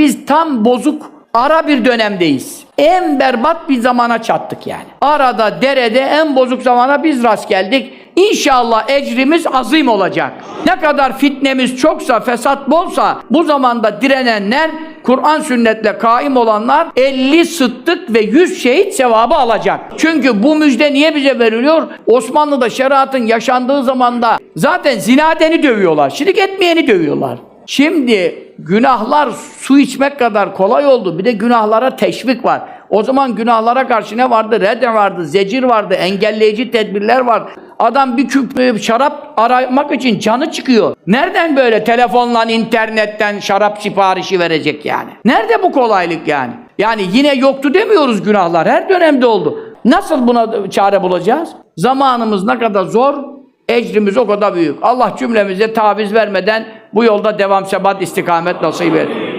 Biz tam bozuk ara bir dönemdeyiz. En berbat bir zamana çattık yani. Arada, derede en bozuk zamana biz rast geldik. İnşallah ecrimiz azim olacak. Ne kadar fitnemiz çoksa, fesat bolsa bu zamanda direnenler, Kur'an sünnetle kaim olanlar 50 sıddık ve 100 şehit sevabı alacak. Çünkü bu müjde niye bize veriliyor? Osmanlı'da şeriatın yaşandığı zamanda zaten zinadeni dövüyorlar. Şirk etmeyeni dövüyorlar. Şimdi günahlar su içmek kadar kolay oldu. Bir de günahlara teşvik var. O zaman günahlara karşı ne vardı? Rede vardı, zecir vardı, engelleyici tedbirler var. Adam bir küp e, şarap aramak için canı çıkıyor. Nereden böyle telefonla, internetten şarap siparişi verecek yani? Nerede bu kolaylık yani? Yani yine yoktu demiyoruz günahlar. Her dönemde oldu. Nasıl buna çare bulacağız? Zamanımız ne kadar zor, Ecrimiz o kadar büyük. Allah cümlemize taviz vermeden bu yolda devam sebat istikamet nasip eder.